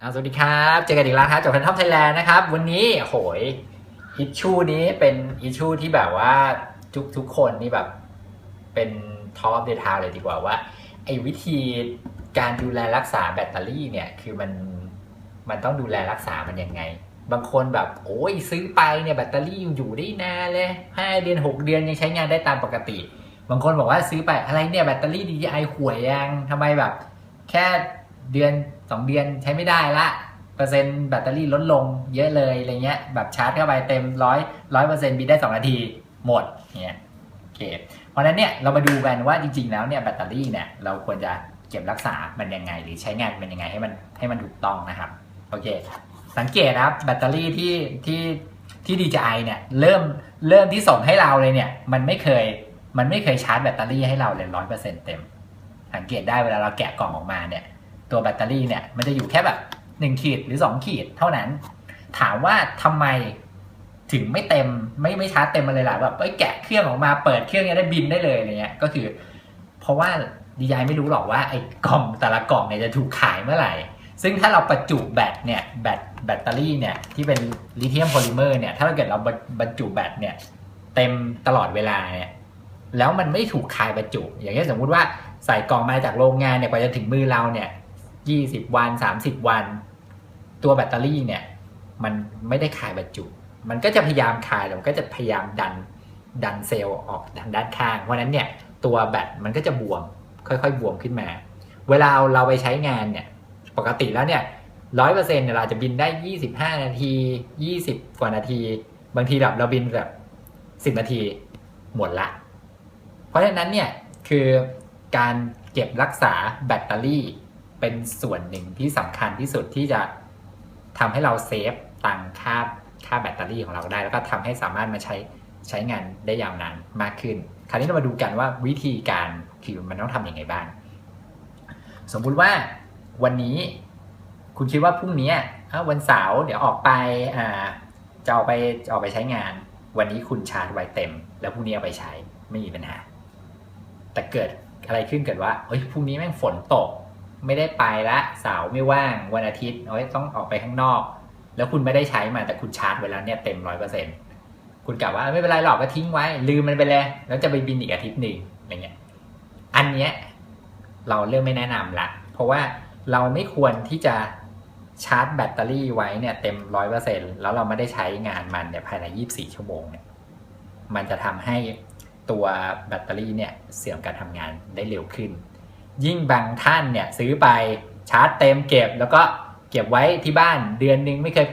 อ่าสวัสดีครับเจอกันอีกแล้วครับจากแฟนท็อปไทยแลนด์นะครับ วันนี้โหยอิชชูนี้เป็นอิชชูที่แบบว่าทุกทุกคนนี่แบบเป็นท็อปเดทาเลยดีกว่าว่าไอ้วิธีการดูแลรักษาแบตเตอรี่เนี่ย คือมันมันต้องดูแลรักษามันยังไง บางคนแบบโอ้ยซื้อไปเนี่ยแบตเตอรี่ยังอยู่ได้นานเลยห้าเดือนหกเดือนยังใช้งานได้ตามปกติ บางคนบอกว่าซื้อไปอะไรเนี่ยแบตเตอรี่ DJI ห่วยยังทำไมแบบ แค่เดือน สองเดือนใช้ไม่ได้ละเปอร์เซ็นต์แบตเตอรี่ลดลงเยอะเลยอะไรเงี้ยแบบชาร์จเข้าไปเต็มร้อยร้อยเปอร์เซ็นต์บินได้สองนาทีหมดเนี่ยโอเคเพราะนั้นเนี่ยเรามาดูกันว่าจริง ๆ แล้วเนี่ยแบตเตอรี่เนี่ยเราควรจะเก็บรักษามันยังไง หรือใช้งานมันยังไงให้มันให้มันถูกต้องนะครับโอเค สังเกตนะครับแบตเตอรี่ที่ที่ที่ DJI เนี่ยเริ่มเริ่มที่ส่งให้เราเลยเนี่ยมันไม่เคยมันไม่เคยชาร์จแบตเตอรี่ให้เราเลยร้อยเปอร์เซ็นต์เต็ม สังเกตได้เวลาเราแกะกล่องออกมาเนี่ย ตัวแบตเตอรี่เนี่ยมันจะอยู่แค่แบบหนึ่งขีดหรือสองขีดเท่านั้น ถามว่าทำไมถึงไม่เต็มไม่ไม่ชาร์จเต็มมาเลยล่ะแบบเอ้แกะเครื่องออกมาเปิดเครื่องเนี้ยได้บินได้เลยอะไรเงี้ยก็คือ เพราะว่าดีไอไม่รู้หรอกว่าไอ้กล่องแต่ละกล่องเนี่ยจะถูกขายเมื่อไหร่ ซึ่งถ้าเราประจุแบตเนี่ยแบตแบตเตอรี่เนี่ยที่เป็นลิเธียมโพลิเมอร์เนี่ยถ้าเกิดเราบรรจุแบตเนี่ยเต็มตลอดเวลาเนี่ยแล้วมันไม่ถูกคายบรรจุ อย่างเช่นสมมุติว่าใส่กล่องมาจากโรงงานเนี่ยกว่าจะถึงมือเราเนี่ย ยี่สิบวันสามสิบวัน ตัวแบตเตอรี่เนี่ยมันไม่ได้คายบรรจุ มันก็จะพยายามคายแต่มันก็จะพยายามดันดันเซลล์ออกทางด้านข้าง เพราะฉะนั้นเนี่ยตัวแบตมันก็จะบวมค่อยๆ บวมขึ้นมา เวลาเราไปใช้งานเนี่ยปกติแล้วเนี่ยร้อยเปอร์เซ็นต์เราจะบินได้ยี่สิบห้านาทียี่สิบกว่านาที บางทีแบบเราบินแบบสิบนาทีหมดละ เพราะฉะนั้นเนี่ยคือการเก็บรักษาแบตเตอรี่ เป็นส่วนหนึ่งที่สำคัญที่สุดที่จะทำให้เราเซฟตังค่าค่าแบตเตอรี่ของเราได้ แล้วก็ทำให้สามารถมาใช้ใช้งานได้ยาวนานมากขึ้น คราวนี้เรามาดูกันว่าวิธีการคือมันต้องทำยังไงบ้าง สมมุติว่าวันนี้คุณคิดว่าพรุ่งนี้วันเสาร์เดี๋ยวออกไปจะออกไปออกไปใช้งาน วันนี้คุณชาร์จไว้เต็ม แล้วพรุ่งนี้เอาไปใช้ไม่มีปัญหา แต่เกิดอะไรขึ้นเกิดว่าเฮ้ยพรุ่งนี้แม่งฝนตก ไม่ได้ไปละเสาร์ไม่ว่างวันอาทิตย์เอ้ยต้องออกไปข้างนอก แล้วคุณไม่ได้ใช้มาแต่คุณชาร์จไว้แล้วเนี่ยเต็มร้อยเปอร์เซ็นคุณกลับว่าไม่เป็นไรหรอกก็ทิ้งไว้ ลืมมันไปเลย แล้วจะไปบินอีกอาทิตย์หนึ่งอะไรเงี้ยอันเนี้ยเราเริ่มไม่แนะนำละเพราะว่าเราไม่ควรที่จะชาร์จแบตเตอรี่ไว้เนี่ยเต็มร้อยเปอร์เซ็นแล้วเราไม่ได้ใช้งานมันเนี่ยภายในยี่บสี่ชั่วโมงเนี่ยมันจะทำให้ตัวแบตเตอรี่เนี่ยเสื่อมการทำงานได้เร็วขึ้น ยิ่งบางท่านเนี่ยซื้อไปชาร์จเต็มเก็บ แล้วก็เก็บไว้ที่บ้านเดือนนึงไม่เคย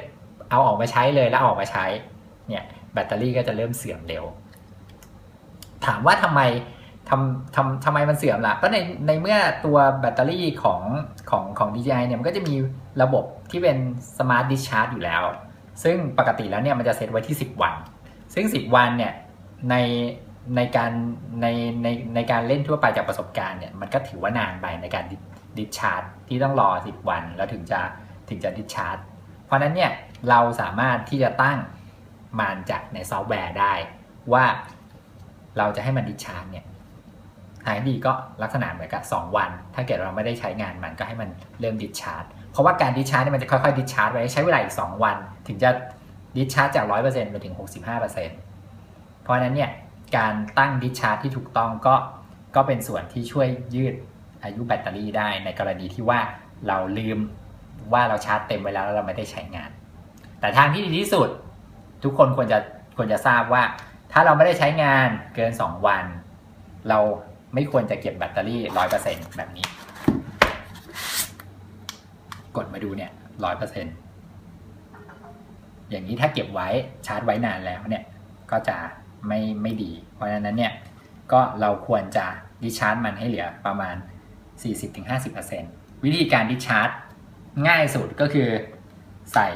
เอาออกมาใช้เลยแล้วออกมาใช้เนี่ยแบตเตอรี่ก็จะเริ่มเสื่อมเร็ว ถามว่าทำไมทำทำทำไมมันเสื่อมล่ะก็ในในเมื่อตัวแบตเตอรี่ของของของ DJI เนี่ยมันก็จะมีระบบที่เป็น Smart Discharge อยู่แล้ว ซึ่งปกติแล้วเนี่ยมันจะเซตไว้ที่ 10 วัน ซึ่ง 10 วันเนี่ยใน ในการในในในการเล่นทั่วไปจากประสบการณ์เนี่ยมันก็ถือว่านานไปในการดิชาร์จที่ต้องรอ 10 วัน แล้วถึงจะถึงจะดิชาร์จเพราะนั้นเนี่ยเราสามารถที่จะตั้งมันจากในซอฟต์แวร์ได้ ว่าเราจะให้มันดิชาร์จเนี่ยหายดีก็ลักษณะเหมือนกับ 2 วัน ถ้าเกิดเราไม่ได้ใช้งานมันก็ให้มันเริ่มดิชาร์จเพราะว่าการดิชาร์จเนี่ยมันจะค่อยๆดิชาร์จไว้ใช้เวลาอีก 2 วัน ถึงจะดิชาร์จจาก 100%ไปถึง 65%เพราะนั้นเนี่ย การตั้งดิชาร์จที่ถูกต้องก็ก็เป็นส่วนที่ช่วยยืดอายุแบตเตอรี่ได้ในกรณีที่ว่าเราลืมว่าเราชาร์จเต็มไว้แล้วแล้วเราไม่ได้ใช้งาน แต่ทางที่ดีที่สุด ทุกคนควรจะควรจะทราบว่า ถ้าเราไม่ได้ใช้งานเกิน 2 วัน เราไม่ควรจะเก็บแบตเตอรี่ร้อยเปอร์เซ็นแบบนี้ กดมาดูเนี่ยร้อยเปอร์เซ็นอย่างนี้ถ้าเก็บไว้ชาร์จไว้นานแล้วเนี่ยก็จะ ไม่ไม่ดี เพราะฉะนั้นเนี่ยก็เราควรจะดิชาร์จมันให้เหลือประมาณ 40-50%วิธีการดิชาร์จง่ายสุดก็คือใส่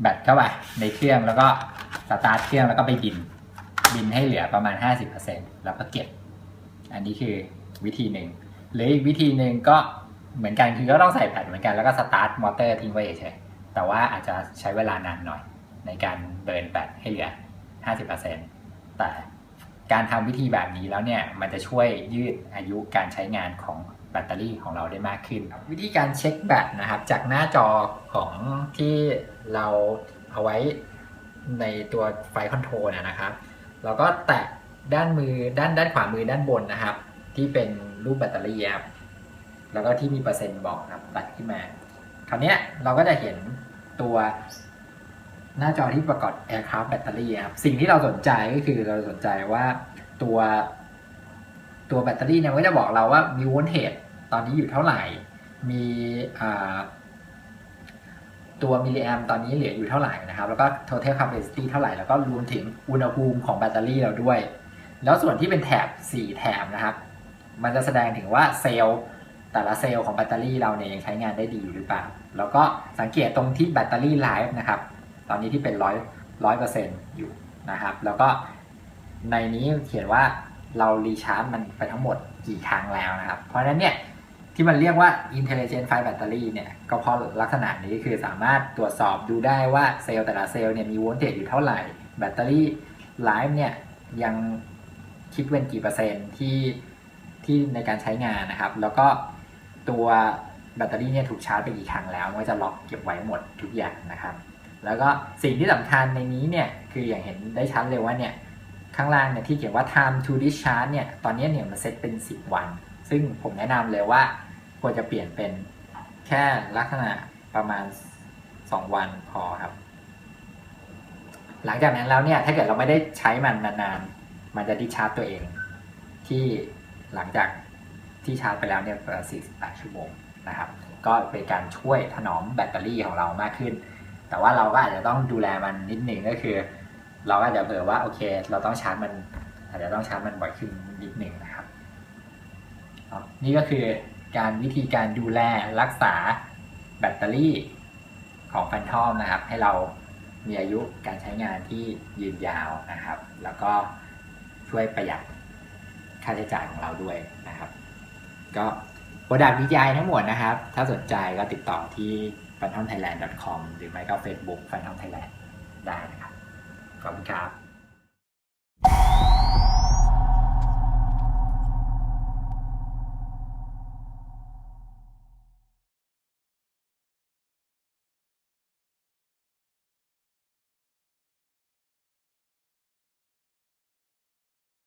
แบตเข้าไปในเครื่องแล้วก็สตาร์ทเครื่องแล้วก็ไปบิน บินให้เหลือประมาณ 50%แล้วก็เก็บ อันนี้คือวิธีหนึ่งหรืออีกวิธีหนึ่งก็เหมือนกันคือก็ต้องใส่แบตเหมือนกันแล้วก็สตาร์ทมอเตอร์ทิ้งไว้เฉยแต่ว่าอาจจะใช้เวลานานหน่อยในการเบิร์นแบตให้เหลือ 50% แต่การทำวิธีแบบนี้แล้วเนี่ยมันจะช่วยยืดอายุการใช้งานของแบตเตอรี่ของเราได้มากขึ้น วิธีการเช็คแบตนะครับ จากหน้าจอของที่เราเอาไว้ในตัวไฟคอนโทรลนะครับ เราก็แตะด้านมือด้านด้านขวามือด้านบนนะครับ ที่เป็นรูปแบตเตอรี่ครับแล้วก็ที่มีเปอร์เซ็นต์บอกนะครับตัดขึ้นมา คราวนี้เราก็จะเห็นตัว หน้าจอที่ประกอบ aircraft battery ครับ สิ่งที่เราสนใจก็คือเราสนใจว่าตัวตัวแบตเตอรี่เนี่ยก็จะบอกเราว่ามีโวลเทจตอนนี้อยู่เท่าไหร่ มีตัวมิลลิแอมตอนนี้เหลืออยู่เท่าไหร่นะครับ แล้วก็ total capacity เท่าไหร่ แล้วก็รวมถึงอุณหภูมิของแบตเตอรี่เราด้วย แล้วส่วนที่เป็นแถบ 4 แถบนะครับ มันจะแสดงถึงว่าเซลล์แต่ละเซลล์ของแบตเตอรี่เราเนี่ยยังใช้งานได้ดีอยู่หรือเปล่า แล้วก็สังเกตตรงที่แบตเตอรี่ไลฟ์นะครับ ตอนนี้ที่เป็นร้อยร้อยเปอร์เซ็นต์อยู่นะครับ แล้วก็ในนี้เขียนว่าเรารีชาร์จมันไปทั้งหมดกี่ครั้งแล้วนะครับ เพราะฉะนั้นเนี่ยที่มันเรียกว่า intelligent file battery เนี่ยก็เพราะลักษณะนี้คือสามารถตรวจสอบดูได้ว่าเซลล์แต่ละเซลล์เนี่ยมีโวลเทจอยู่เท่าไหร่ แบตเตอรี่ไลฟ์เนี่ยยังคิดเป็นกี่เปอร์เซ็นต์ที่ที่ในการใช้งานนะครับ แล้วก็ตัวแบตเตอรี่เนี่ยถูกชาร์จไปกี่ครั้งแล้วมันจะล็อกเก็บไว้หมดทุกอย่างนะครับ แล้วก็สิ่งที่สำคัญในนี้เนี่ยคืออย่างเห็นได้ชัดเลยว่าเนี่ยข้างล่างเนี่ยที่เขียนว่า time to discharge เนี่ยตอนนี้เนี่ยมันเซตเป็น 10 วัน ซึ่งผมแนะนำเลยว่าควรจะเปลี่ยนเป็นแค่ลักษณะประมาณ 2 วันพอครับ หลังจากนั้นแล้วเนี่ยถ้าเกิดเราไม่ได้ใช้มันนานๆ มันจะดิชาร์จตัวเอง ที่หลังจากที่ชาร์จไปแล้วเนี่ยประมาณ48 ชั่วโมงนะครับ ก็เป็นการช่วยถนอมแบตเตอรี่ของเรามากขึ้น แต่ว่าเราก็อาจจะต้องดูแลมันนิดหนึ่งก็คือ เราก็อาจจะเผื่อว่าโอเค เราต้องชาร์จมัน อาจจะต้องชาร์จมันบ่อยขึ้นนิดหนึ่งนะครับ นี่ก็คือการวิธีการดูแลรักษาแบตเตอรี่ของแฟนทอมนะครับ ให้เรามีอายุการใช้งานที่ยืนยาวนะครับ แล้วก็ช่วยประหยัดค่าใช้จ่ายของเราด้วยนะครับ ก็โปรดักต์วิจัยทั้งหมดนะครับ ถ้าสนใจก็ติดต่อที่ phantomthailand.com หรือไม่ก็ Facebook phantom thailand ได้นะครับ ขอบคุณครับ